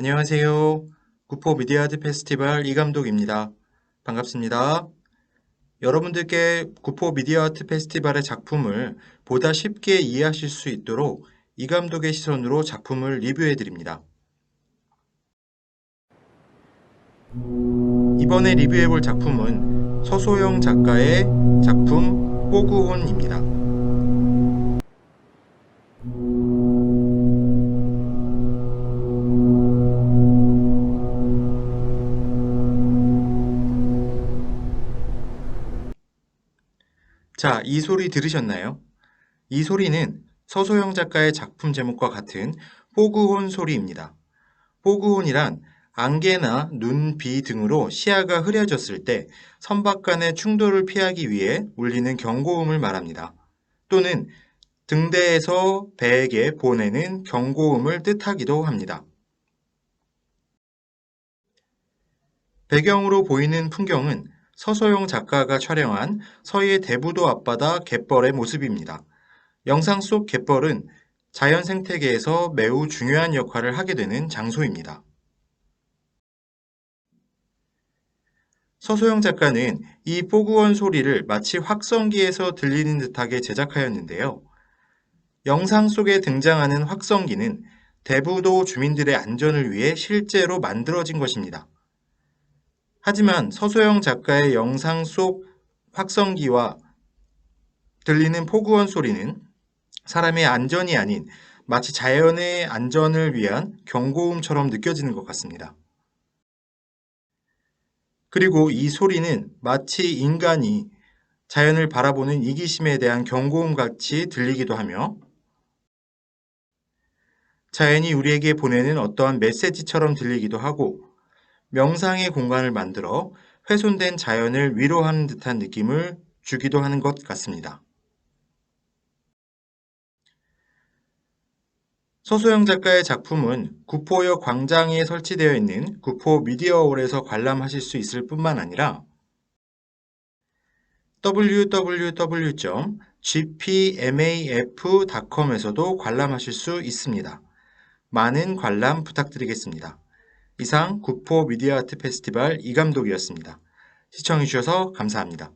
안녕하세요. 구포 미디어아트 페스티벌 이감독입니다. 반갑습니다. 여러분들께 구포 미디어아트 페스티벌의 작품을 보다 쉽게 이해하실 수 있도록 이감독의 시선으로 작품을 리뷰해 드립니다. 이번에 리뷰해 볼 작품은 서소영 작가의 작품 호구혼입니다. 자, 이 소리 들으셨나요? 이 소리는 서소영 작가의 작품 제목과 같은 포그혼 소리입니다. 포그혼이란 안개나 눈, 비 등으로 시야가 흐려졌을 때 선박 간의 충돌을 피하기 위해 울리는 경고음을 말합니다. 또는 등대에서 배에게 보내는 경고음을 뜻하기도 합니다. 배경으로 보이는 풍경은 서소영 작가가 촬영한 서해 대부도 앞바다 갯벌의 모습입니다. 영상 속 갯벌은 자연 생태계에서 매우 중요한 역할을 하게 되는 장소입니다. 서소영 작가는 이 포구원 소리를 마치 확성기에서 들리는 듯하게 제작하였는데요. 영상 속에 등장하는 확성기는 대부도 주민들의 안전을 위해 실제로 만들어진 것입니다. 하지만 서소영 작가의 영상 속 확성기와 들리는 포구원 소리는 사람의 안전이 아닌 마치 자연의 안전을 위한 경고음처럼 느껴지는 것 같습니다. 그리고 이 소리는 마치 인간이 자연을 바라보는 이기심에 대한 경고음 같이 들리기도 하며 자연이 우리에게 보내는 어떠한 메시지처럼 들리기도 하고 명상의 공간을 만들어 훼손된 자연을 위로하는 듯한 느낌을 주기도 하는 것 같습니다. 서소영 작가의 작품은 구포역 광장에 설치되어 있는 구포 미디어홀에서 관람하실 수 있을 뿐만 아니라 www.gpmaf.com에서도 관람하실 수 있습니다. 많은 관람 부탁드리겠습니다. 이상 구포 미디어 아트 페스티벌 이감독이었습니다. 시청해주셔서 감사합니다.